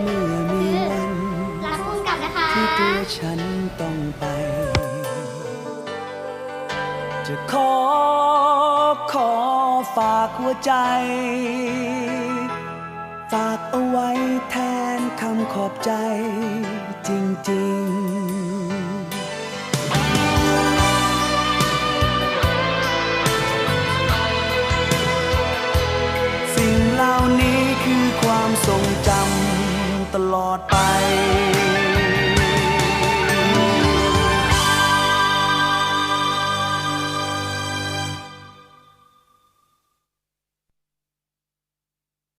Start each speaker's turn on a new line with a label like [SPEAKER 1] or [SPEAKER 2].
[SPEAKER 1] เมื่อมีวัน
[SPEAKER 2] รักพุ่มกับนะคะ
[SPEAKER 1] ที่ตัวฉันต้องไป จะขอขอฝากหัวใจ ฝากเอาไว้แทนคำขอบใจจริงๆสิ่งเหล่านี้คือความทรงจำ ตลอดไป